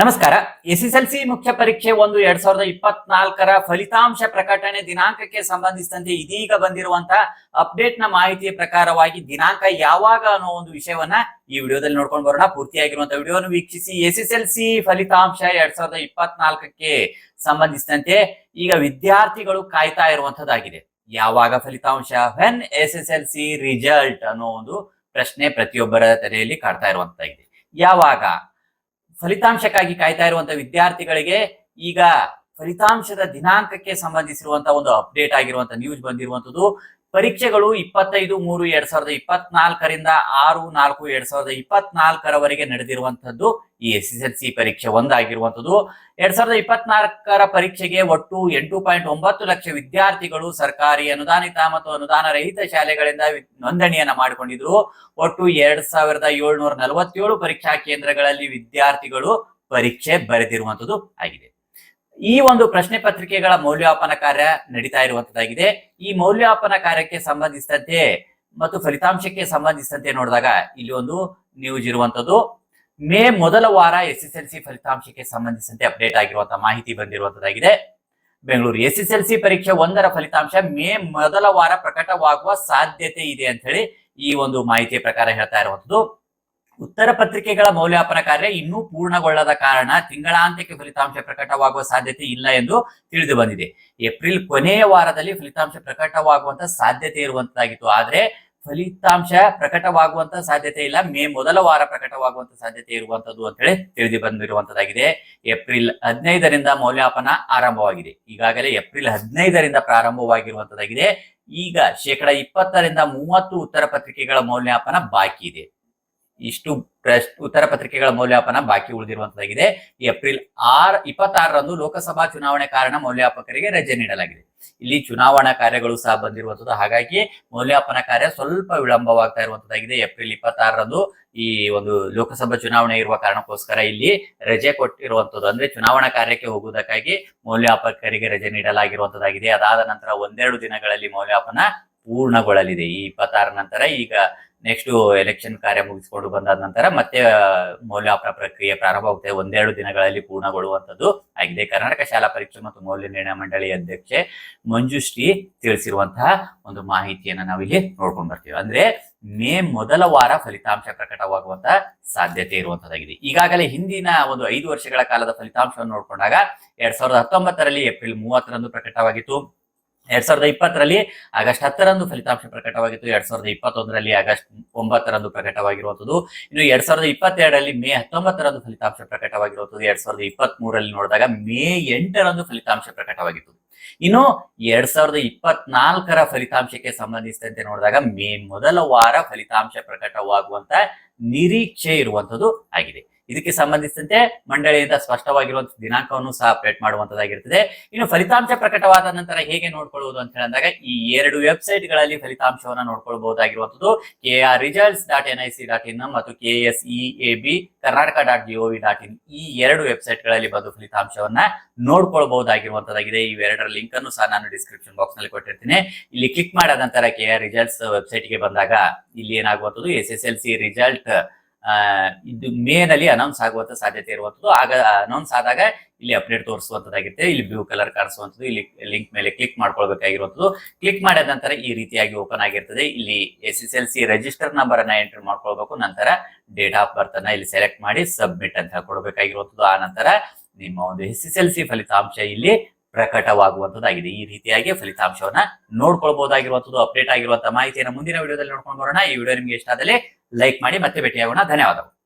ನಮಸ್ಕಾರ. S S L C ಮುಖ್ಯ ಪರೀಕ್ಷೆ ಒಂದು ಎರಡ್ ಸಾವಿರದ ಇಪ್ಪತ್ನಾಲ್ಕರ ಫಲಿತಾಂಶ ಪ್ರಕಟಣೆ ದಿನಾಂಕಕ್ಕೆ ಸಂಬಂಧಿಸಿದಂತೆ ಇದೀಗ ಬಂದಿರುವಂತಹ ಅಪ್ಡೇಟ್ನ ಮಾಹಿತಿಯ ಪ್ರಕಾರವಾಗಿ ದಿನಾಂಕ ಯಾವಾಗ ಅನ್ನೋ ಒಂದು ವಿಷಯವನ್ನ ಈ ವಿಡಿಯೋದಲ್ಲಿ ನೋಡ್ಕೊಂಡು ಬರೋಣ. ಪೂರ್ತಿಯಾಗಿರುವಂತಹ ವಿಡಿಯೋವನ್ನು ವೀಕ್ಷಿಸಿ. ಎಸ್ ಎಸ್ ಎಲ್ ಸಿ ಫಲಿತಾಂಶ ಎರಡ್ ಸಾವಿರದ ಇಪ್ಪತ್ನಾಲ್ಕಕ್ಕೆ ಸಂಬಂಧಿಸಿದಂತೆ ಈಗ ವಿದ್ಯಾರ್ಥಿಗಳು ಕಾಯ್ತಾ ಇರುವಂತದ್ದಾಗಿದೆ. ಯಾವಾಗ ಫಲಿತಾಂಶ? When S S L C result ಅನ್ನೋ ಒಂದು ಪ್ರಶ್ನೆ ಪ್ರತಿಯೊಬ್ಬರ ತಲೆಯಲ್ಲಿ ಕಾಡ್ತಾ ಇರುವಂತದ್ದಾಗಿದೆ ಯಾವಾಗ? ಫಲಿತಾಂಶಕ್ಕಾಗಿ ಕಾಯ್ತಾ ಇರುವಂತ ವಿದ್ಯಾರ್ಥಿಗಳಿಗೆ ಈಗ ಫಲಿತಾಂಶದ ದಿನಾಂಕಕ್ಕೆ ಸಂಬಂಧಿಸಿರುವಂತಹ ಒಂದು ಅಪ್ಡೇಟ್ ಆಗಿರುವಂತಹ ನ್ಯೂಸ್ ಬಂದಿರುವಂತದ್ದು. ಪರೀಕ್ಷೆಗಳು ಇಪ್ಪತ್ತೈದು, ಮೂರು, ಎರಡ್ ಸಾವಿರದ ಇಪ್ಪತ್ನಾಲ್ಕರಿಂದ ಆರು, ನಾಲ್ಕು, ಎರಡ್ ಸಾವಿರದ ಇಪ್ಪತ್ನಾಲ್ಕರವರೆಗೆ ನಡೆದಿರುವಂತದ್ದು ಈ ಎಸ್ ಎಸ್ ಎಲ್ ಸಿ ಪರೀಕ್ಷೆ ಒಂದಾಗಿರುವಂತದ್ದು ಎರಡ್ ಸಾವಿರದ ಇಪ್ಪತ್ನಾಲ್ಕರ ಪರೀಕ್ಷೆಗೆ ಒಟ್ಟು ಎಂಟು ಪಾಯಿಂಟ್ ಒಂಬತ್ತು ಲಕ್ಷ ವಿದ್ಯಾರ್ಥಿಗಳು ಸರ್ಕಾರಿ ಅನುದಾನಿತ ಮತ್ತು ಅನುದಾನ ರಹಿತ ಶಾಲೆಗಳಿಂದ ನೋಂದಣಿಯನ್ನ ಮಾಡಿಕೊಂಡಿದ್ರು. ಒಟ್ಟು ಎರಡ್ ಸಾವಿರದ ಏಳ್ನೂರ ನಲವತ್ತೇಳು ಪರೀಕ್ಷಾ ಕೇಂದ್ರಗಳಲ್ಲಿ ವಿದ್ಯಾರ್ಥಿಗಳು ಪರೀಕ್ಷೆ ಬರೆದಿರುವಂತದ್ದು ಆಗಿದೆ. ಈ ಒಂದು ಪ್ರಶ್ನೆ ಪತ್ರಿಕೆಗಳ ಮೌಲ್ಯಮಾಪನ ಕಾರ್ಯ ನಡೀತಾ ಇರುವಂತದ್ದಾಗಿದೆ. ಈ ಮೌಲ್ಯಮಾಪನ ಕಾರ್ಯಕ್ಕೆ ಸಂಬಂಧಿಸಿದಂತೆ ಮತ್ತು ಫಲಿತಾಂಶಕ್ಕೆ ಸಂಬಂಧಿಸಿದಂತೆ ನೋಡಿದಾಗ ಇಲ್ಲಿ ಒಂದು ನ್ಯೂಸ್ ಇರುವಂತದ್ದು. ಮೇ ಮೊದಲ ವಾರ ಎಸ್ ಎಸ್ ಎಲ್ ಸಿ ಫಲಿತಾಂಶಕ್ಕೆ ಸಂಬಂಧಿಸಿದಂತೆ ಅಪ್ಡೇಟ್ ಆಗಿರುವಂತಹ ಮಾಹಿತಿ ಬಂದಿರುವಂತದ್ದಾಗಿದೆ. Bengaluru S S L C ಪರೀಕ್ಷೆ ಒಂದರ ಫಲಿತಾಂಶ ಮೇ ಮೊದಲ ವಾರ ಪ್ರಕಟವಾಗುವ ಸಾಧ್ಯತೆ ಇದೆ ಅಂತ ಹೇಳಿ ಈ ಒಂದು ಮಾಹಿತಿಯ ಪ್ರಕಾರ ಹೇಳ್ತಾ ಇರುವಂತದ್ದು. ಉತ್ತರ ಪತ್ರಿಕೆಗಳ ಮೌಲ್ಯಮಾಪನ ಕಾರ್ಯ ಇನ್ನೂ ಪೂರ್ಣಗೊಳ್ಳದ ಕಾರಣ ತಿಂಗಳಾಂತ್ಯಕ್ಕೆ ಫಲಿತಾಂಶ ಪ್ರಕಟವಾಗುವ ಸಾಧ್ಯತೆ ಇಲ್ಲ ಎಂದು ತಿಳಿದು ಬಂದಿದೆ. ಏಪ್ರಿಲ್ ಕೊನೆಯ ವಾರದಲ್ಲಿ ಫಲಿತಾಂಶ ಪ್ರಕಟವಾಗುವಂತ ಸಾಧ್ಯತೆ ಇರುವಂತಾಗಿತ್ತು ಆದ್ರೆ ಫಲಿತಾಂಶ ಪ್ರಕಟವಾಗುವಂತ ಸಾಧ್ಯತೆ ಇಲ್ಲ. ಮೇ ಮೊದಲ ವಾರ ಪ್ರಕಟವಾಗುವಂತ ಸಾಧ್ಯತೆ ಇರುವಂತದ್ದು ಅಂತ ಹೇಳಿ ತಿಳಿದು ಬಂದಿರುವಂತದ್ದಾಗಿದೆ. ಏಪ್ರಿಲ್ ಹದಿನೈದರಿಂದ ಮೌಲ್ಯಮಾಪನ ಆರಂಭವಾಗಿದೆ. ಈಗಾಗಲೇ ಏಪ್ರಿಲ್ ಹದಿನೈದರಿಂದ ಪ್ರಾರಂಭವಾಗಿರುವಂತದ್ದಾಗಿದೆ. ಈಗ ಶೇಕಡ ಇಪ್ಪತ್ತರಿಂದ ಮೂವತ್ತು ಉತ್ತರ ಪತ್ರಿಕೆಗಳ ಮೌಲ್ಯಮಾಪನ ಬಾಕಿ ಇದೆ. ಇಷ್ಟು ಪ್ರಶ್, ಉತ್ತರ ಪತ್ರಿಕೆಗಳ ಮೌಲ್ಯಮಾಪನ ಬಾಕಿ ಉಳಿದಿರುವಂತಾಗಿದೆ ಏಪ್ರಿಲ್ ಆರ್, ಇಪ್ಪತ್ತಾರರಂದು ಲೋಕಸಭಾ ಚುನಾವಣೆ ಕಾರಣ ಮೌಲ್ಯಮಾಪಕರಿಗೆ ರಜೆ ನೀಡಲಾಗಿದೆ. ಇಲ್ಲಿ ಚುನಾವಣಾ ಕಾರ್ಯಗಳು ಸಹ ಬಂದಿರುವಂತದ್ದು. ಹಾಗಾಗಿ ಮೌಲ್ಯಮಾಪನ ಕಾರ್ಯ ಸ್ವಲ್ಪ ವಿಳಂಬವಾಗ್ತಾ ಇರುವಂತದ್ದಾಗಿದೆ. ಏಪ್ರಿಲ್ ಇಪ್ಪತ್ತಾರರಂದು ಈ ಒಂದು ಲೋಕಸಭಾ ಚುನಾವಣೆ ಇರುವ ಕಾರಣಕ್ಕೋಸ್ಕರ ಇಲ್ಲಿ ರಜೆ ಕೊಟ್ಟಿರುವಂತದ್ದು. ಅಂದ್ರೆ ಚುನಾವಣಾ ಕಾರ್ಯಕ್ಕೆ ಹೋಗುವುದಕ್ಕಾಗಿ ಮೌಲ್ಯಮಾಪಕರಿಗೆ ರಜೆ ನೀಡಲಾಗಿರುವಂತದ್ದಾಗಿದೆ. ಅದಾದ ನಂತರ ಒಂದೆರಡು ದಿನಗಳಲ್ಲಿ ಮೌಲ್ಯಮಾಪನ ಪೂರ್ಣಗೊಳ್ಳಲಿದೆ. ಈ ಇಪ್ಪತ್ತಾರ ನಂತರ ಈಗ ನೆಕ್ಸ್ಟ್ ಎಲೆಕ್ಷನ್ ಕಾರ್ಯ ಮುಗಿಸಿಕೊಂಡು ಬಂದಾದ ನಂತರ ಮತ್ತೆ ಮೌಲ್ಯಮಾಪನ ಪ್ರಕ್ರಿಯೆ ಪ್ರಾರಂಭವಾಗುತ್ತೆ ಒಂದೆರಡು ದಿನಗಳಲ್ಲಿ ಪೂರ್ಣಗೊಳ್ಳುವಂತದ್ದು ಆಗಿದೆ. ಕರ್ನಾಟಕ ಶಾಲಾ ಪರೀಕ್ಷೆ ಮತ್ತು ಮೌಲ್ಯ ನಿರ್ಣಯ ಮಂಡಳಿ ಅಧ್ಯಕ್ಷೆ ಮಂಜುಶ್ರೀ ತಿಳಿಸಿರುವಂತಹ ಒಂದು ಮಾಹಿತಿಯನ್ನ ನಾವಿಲ್ಲಿ ನೋಡ್ಕೊಂಡು ಬರ್ತೀವಿ. ಅಂದ್ರೆ ಮೇ ಮೊದಲ ವಾರ ಫಲಿತಾಂಶ ಪ್ರಕಟವಾಗುವಂತ ಸಾಧ್ಯತೆ ಇರುವಂತದ್ದಾಗಿದೆ ಈಗಾಗಲೇ ಹಿಂದಿನ ಒಂದು ಐದು ವರ್ಷಗಳ ಕಾಲದ ಫಲಿತಾಂಶವನ್ನು ನೋಡ್ಕೊಂಡಾಗ ಎರಡ್ ಸಾವಿರದ ಹತ್ತೊಂಬತ್ತರಲ್ಲಿ ಏಪ್ರಿಲ್ ಮೂವತ್ತರಂದು ಪ್ರಕಟವಾಗಿತ್ತು. ಎರಡ್ ಸಾವಿರದ ಇಪ್ಪತ್ತರಲ್ಲಿ ಆಗಸ್ಟ್ ಹತ್ತರಂದು ಫಲಿತಾಂಶ ಪ್ರಕಟವಾಗಿತ್ತು. ಎರಡ್ ಸಾವಿರದ ಇಪ್ಪತ್ತೊಂದರಲ್ಲಿ ಆಗಸ್ಟ್ ಒಂಬತ್ತರಂದು ಪ್ರಕಟವಾಗಿರುವಂತದ್ದು ಇನ್ನು ಎರಡ್ ಸಾವಿರದ ಇಪ್ಪತ್ತೆರಡರಲ್ಲಿ ಮೇ ಹತ್ತೊಂಬತ್ತರಂದು ಫಲಿತಾಂಶ ಪ್ರಕಟವಾಗಿರುವಂತದ್ದು ಎರಡ್ ಸಾವಿರದ ಇಪ್ಪತ್ತ್ ಮೂರರಲ್ಲಿ ನೋಡಿದಾಗ ಮೇ ಎಂಟರಂದು ಫಲಿತಾಂಶ ಪ್ರಕಟವಾಗಿತ್ತು. ಇನ್ನು ಎರಡ್ ಸಾವಿರದ ಇಪ್ಪತ್ನಾಲ್ಕರ ಫಲಿತಾಂಶಕ್ಕೆ ಸಂಬಂಧಿಸಿದಂತೆ ನೋಡಿದಾಗ ಮೇ ಮೊದಲ ವಾರ ಫಲಿತಾಂಶ ಪ್ರಕಟವಾಗುವಂತ ನಿರೀಕ್ಷೆ ಇರುವಂತದ್ದು ಆಗಿದೆ. ಇದಕ್ಕೆ ಸಂಬಂಧಿಸಿದಂತೆ ಮಂಡಳಿಯಿಂದ ಸ್ಪಷ್ಟವಾಗಿರುವಂತಹ ದಿನಾಂಕವನ್ನು ಸಹ ಅಪ್ಡೇಟ್ ಮಾಡುವಂತದ್ದಾಗಿರ್ತದೆ ಇನ್ನು ಫಲಿತಾಂಶ ಪ್ರಕಟವಾದ ನಂತರ ಹೇಗೆ ನೋಡ್ಕೊಳ್ಳುವುದು ಅಂತ ಹೇಳಿದಾಗ ಈ ಎರಡು ವೆಬ್ಸೈಟ್ಗಳಲ್ಲಿ ಫಲಿತಾಂಶವನ್ನು ನೋಡ್ಕೊಳ್ಬಹುದಾಗಿರುವಂತದ್ದು. K R results dot N I C dot in ಮತ್ತು K S E A B Karnataka dot gov dot in ಈ ಎರಡು ವೆಬ್ಸೈಟ್ಗಳಲ್ಲಿ ಬಂದು ಫಲಿತಾಂಶವನ್ನ ನೋಡ್ಕೊಳ್ಬಹುದಾಗಿರುವಂತದ್ದಾಗಿದೆ. ಇವೆರಡರ ಲಿಂಕ್ ಅನ್ನು ಸಹ ನಾನು ಡಿಸ್ಕ್ರಿಪ್ಷನ್ ಬಾಕ್ಸ್ನಲ್ಲಿ ಕೊಟ್ಟಿರ್ತೀನಿ. ಇಲ್ಲಿ ಕ್ಲಿಕ್ ಮಾಡಿದ ನಂತರ ಕೆ ಆರ್ ರಿಸಲ್ಟ್ಸ್ ವೆಬ್ಸೈಟ್ಗೆ ಬಂದಾಗ ಇಲ್ಲಿ ಏನಾಗುವಂತದ್ದು? S S L C result ಇದು ಮೇ ನಲ್ಲಿ ಅನೌನ್ಸ್ ಆಗುವಂತ ಸಾಧ್ಯತೆ ಇರುವಂತದ್ದು. ಆಗ ಅನೌನ್ಸ್ ಆದಾಗ ಇಲ್ಲಿ ಅಪ್ಡೇಟ್ ತೋರಿಸುವಂತದ್ದಾಗಿರುತ್ತೆ. ಇಲ್ಲಿ ಬ್ಲೂ ಕಲರ್ ಕಾಣಿಸುವಂತದ್ದು. ಇಲ್ಲಿ ಲಿಂಕ್ ಮೇಲೆ ಕ್ಲಿಕ್ ಮಾಡ್ಕೊಳ್ಬೇಕಾಗಿರುವಂತದ್ದು. ಕ್ಲಿಕ್ ಮಾಡಿದ ನಂತರ ಈ ರೀತಿಯಾಗಿ ಓಪನ್ ಆಗಿರ್ತದೆ. ಇಲ್ಲಿ S S L C register number ಅನ್ನ ಎಂಟರ್ ಮಾಡ್ಕೊಳ್ಬೇಕು. ನಂತರ ಡೇಟ್ ಆಫ್ ಬರ್ತ್ ಅನ್ನ ಇಲ್ಲಿ ಸೆಲೆಕ್ಟ್ ಮಾಡಿ ಸಬ್ಮಿಟ್ ಅಂತ ಕೊಡಬೇಕಾಗಿರುವಂತದ್ದು. ಆ ನಂತರ ನಿಮ್ಮ ಒಂದು ಎಸ್ ಎಸ್ ಎಲ್ ಸಿ ಫಲಿತಾಂಶ ಇಲ್ಲಿ ಪ್ರಕಟವಾಗುವಂತದ್ದಾಗಿದೆ ಈ ರೀತಿಯಾಗಿ ಫಲಿತಾಂಶವನ್ನ ನೋಡ್ಕೊಳ್ಬಹುದಾಗಿರುವಂತದ್ದು ಅಪ್ಡೇಟ್ ಆಗಿರುವಂತಹ ಮಾಹಿತಿಯನ್ನು ಮುಂದಿನ ವಿಡಿಯೋದಲ್ಲಿ ನೋಡ್ಕೊಂಡು ಬರೋಣ. ಈ ವಿಡಿಯೋ ನಿಮಗೆ ಇಷ್ಟ ಆದಲ್ಲಿ ಲೈಕ್ ಮಾಡಿ ಮತ್ತೆ ಭೇಟಿಯಾಗೋಣ. ಧನ್ಯವಾದಗಳು.